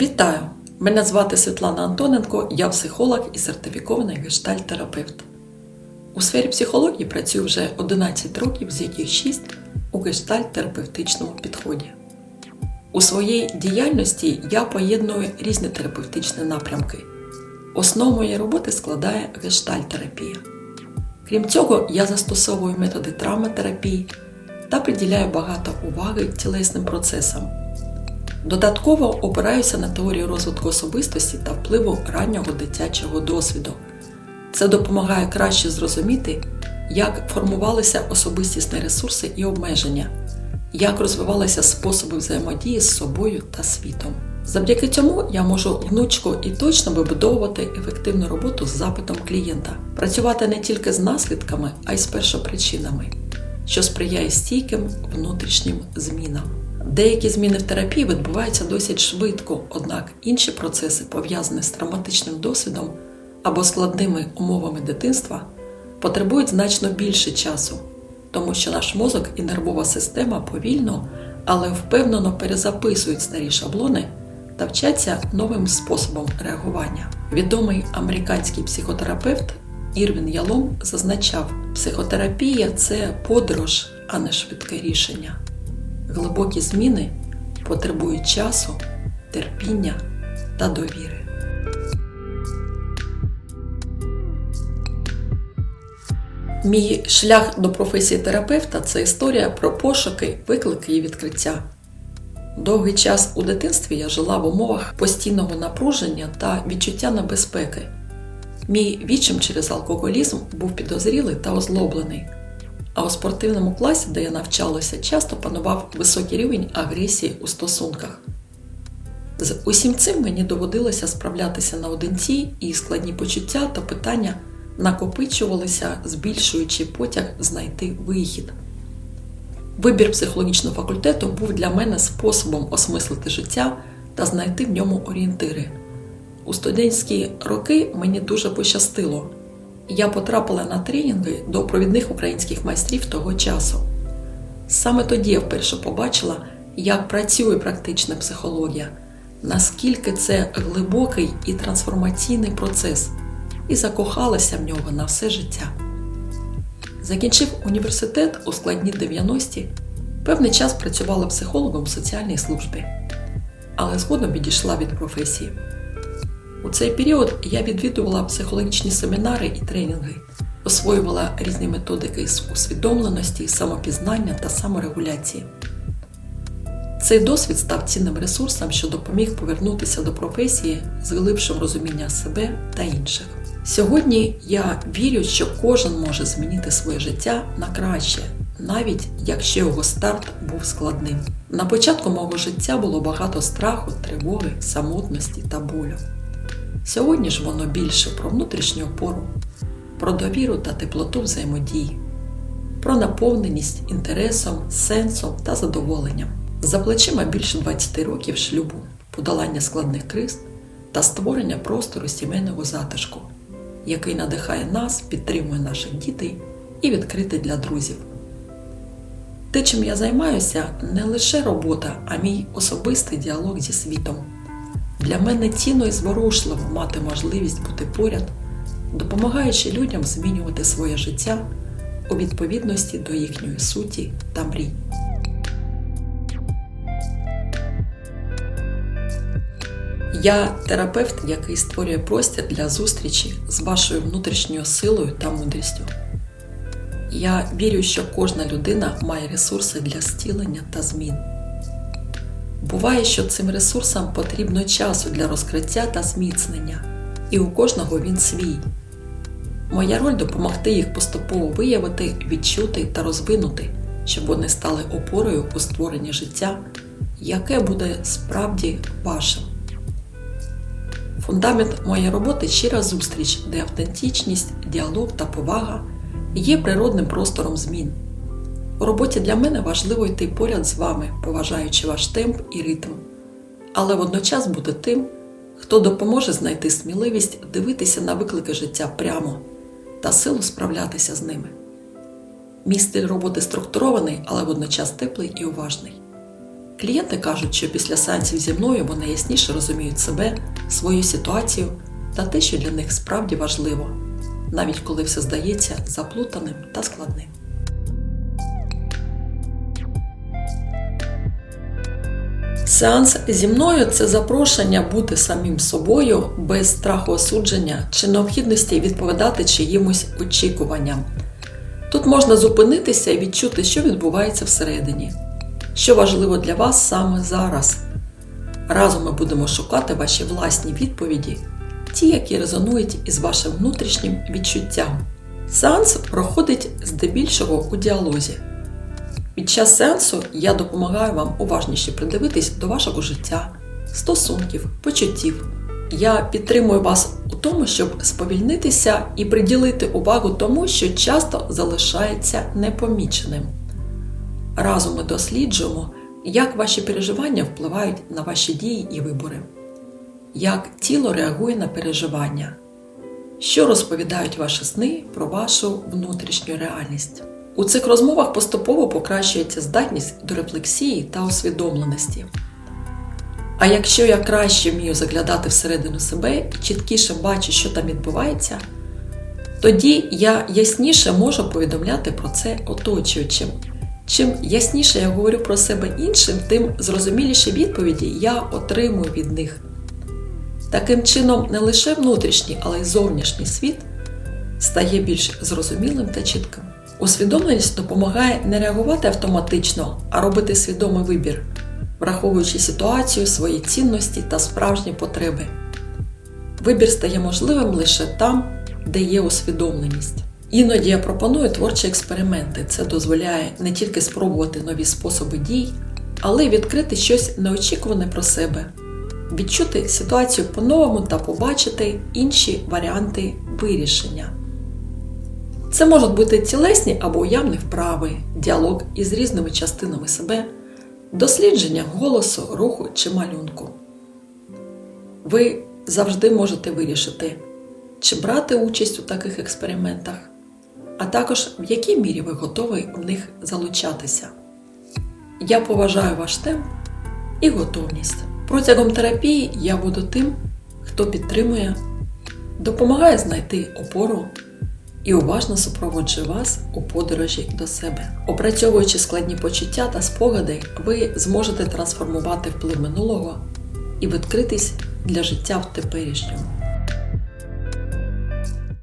Вітаю! Мене звати Світлана Антоненко, я психолог і сертифікований гештальт-терапевт. У сфері психології працюю вже 11 років, з яких 6 у гештальт-терапевтичному підході. У своїй діяльності я поєдную різні терапевтичні напрямки. Основу моєї роботи складає гештальт-терапія. Крім цього, я застосовую методи травматерапії та приділяю багато уваги тілесним процесам. Додатково опираюся на теорію розвитку особистості та впливу раннього дитячого досвіду. Це допомагає краще зрозуміти, як формувалися особистісні ресурси і обмеження, як розвивалися способи взаємодії з собою та світом. Завдяки цьому я можу гнучко і точно вибудовувати ефективну роботу з запитом клієнта, працювати не тільки з наслідками, а й з першопричинами, що сприяє стійким внутрішнім змінам. Деякі зміни в терапії відбуваються досить швидко, однак інші процеси, пов'язані з травматичним досвідом або складними умовами дитинства, потребують значно більше часу, тому що наш мозок і нервова система повільно, але впевнено перезаписують старі шаблони та вчаться новим способом реагування. Відомий американський психотерапевт Ірвін Ялом зазначав, психотерапія це подорож, а не швидке рішення. Глибокі зміни потребують часу, терпіння та довіри. Мій шлях до професії терапевта це історія про пошуки, виклики і відкриття. Довгий час у дитинстві я жила в умовах постійного напруження та відчуття небезпеки. Мій вічим через алкоголізм був підозрілий та озлоблений. А у спортивному класі, де я навчалася, часто панував високий рівень агресії у стосунках. З усім цим мені доводилося справлятися наодинці, і складні почуття та питання накопичувалися, збільшуючи потяг знайти вихід. Вибір психологічного факультету був для мене способом осмислити життя та знайти в ньому орієнтири. У студентські роки мені дуже пощастило я потрапила на тренінги до провідних українських майстрів того часу. Саме тоді я вперше побачила, як працює практична психологія, наскільки це глибокий і трансформаційний процес, і закохалася в нього на все життя. Закінчив університет у складні 90-ті, певний час працювала психологом в соціальній службі, але згодом відійшла від професії. У цей період я відвідувала психологічні семінари і тренінги, освоювала різні методики з усвідомленості, самопізнання та саморегуляції. Цей досвід став цінним ресурсом, що допоміг повернутися до професії з глибшим розумінням себе та інших. Сьогодні я вірю, що кожен може змінити своє життя на краще, навіть якщо його старт був складним. На початку мого життя було багато страху, тривоги, самотності та болю. Сьогодні ж воно більше про внутрішню опору, про довіру та теплоту взаємодії, про наповненість інтересом, сенсом та задоволенням. За плечима більше 20 років шлюбу, подолання складних криз та створення простору сімейного затишку, який надихає нас, підтримує наших дітей і відкритий для друзів. Те, чим я займаюся, не лише робота, а мій особистий діалог зі світом. Для мене цінно і зворушливо мати можливість бути поряд, допомагаючи людям змінювати своє життя у відповідності до їхньої суті та мрій. Я терапевт, який створює простір для зустрічі з вашою внутрішньою силою та мудрістю. Я вірю, що кожна людина має ресурси для стілення та змін. Буває, що цим ресурсам потрібно часу для розкриття та зміцнення, і у кожного він свій. Моя роль допомогти їх поступово виявити, відчути та розвинути, щоб вони стали опорою у створенні життя, яке буде справді вашим. Фундамент моєї роботи щира зустріч, де автентичність, діалог та повага є природним простором змін. У роботі для мене важливо йти поряд з вами, поважаючи ваш темп і ритм, але водночас бути тим, хто допоможе знайти сміливість дивитися на виклики життя прямо та силу справлятися з ними. Мій стиль роботи структурований, але водночас теплий і уважний. Клієнти кажуть, що після сеансів зі мною вони ясніше розуміють себе, свою ситуацію та те, що для них справді важливо, навіть коли все здається заплутаним та складним. Сеанс зі мною це запрошення бути самим собою без страху осудження чи необхідності відповідати чиїмось очікуванням. Тут можна зупинитися і відчути, що відбувається всередині, що важливо для вас саме зараз. Разом ми будемо шукати ваші власні відповіді, ті, які резонують із вашим внутрішнім відчуттям. Сеанс проходить здебільшого у діалозі. Під час сеансу я допомагаю вам уважніше придивитись до вашого життя, стосунків, почуттів. Я підтримую вас у тому, щоб сповільнитися і приділити увагу тому, що часто залишається непоміченим. Разом ми досліджуємо, як ваші переживання впливають на ваші дії і вибори, як тіло реагує на переживання, що розповідають ваші сни про вашу внутрішню реальність. У цих розмовах поступово покращується здатність до рефлексії та усвідомленості. А якщо я краще вмію заглядати всередину себе і чіткіше бачу, що там відбувається, тоді я ясніше можу повідомляти про це оточуючим. Чим ясніше я говорю про себе іншим, тим зрозуміліші відповіді я отримую від них. Таким чином, не лише внутрішній, але й зовнішній світ стає більш зрозумілим та чітким. Усвідомленість допомагає не реагувати автоматично, а робити свідомий вибір, враховуючи ситуацію, свої цінності та справжні потреби. Вибір стає можливим лише там, де є усвідомленість. Іноді я пропоную творчі експерименти. Це дозволяє не тільки спробувати нові способи дій, але й відкрити щось неочікуване про себе, відчути ситуацію по-новому та побачити інші варіанти вирішення. Це можуть бути цілесні або уявні вправи, діалог із різними частинами себе, дослідження голосу, руху чи малюнку. Ви завжди можете вирішити, чи брати участь у таких експериментах, а також в якій мірі ви готові в них залучатися. Я поважаю ваш темп і готовність. Протягом терапії я буду тим, хто підтримує, допомагає знайти опору і уважно супроводжує вас у подорожі до себе. Опрацьовуючи складні почуття та спогади, ви зможете трансформувати вплив минулого і відкритись для життя в теперішньому.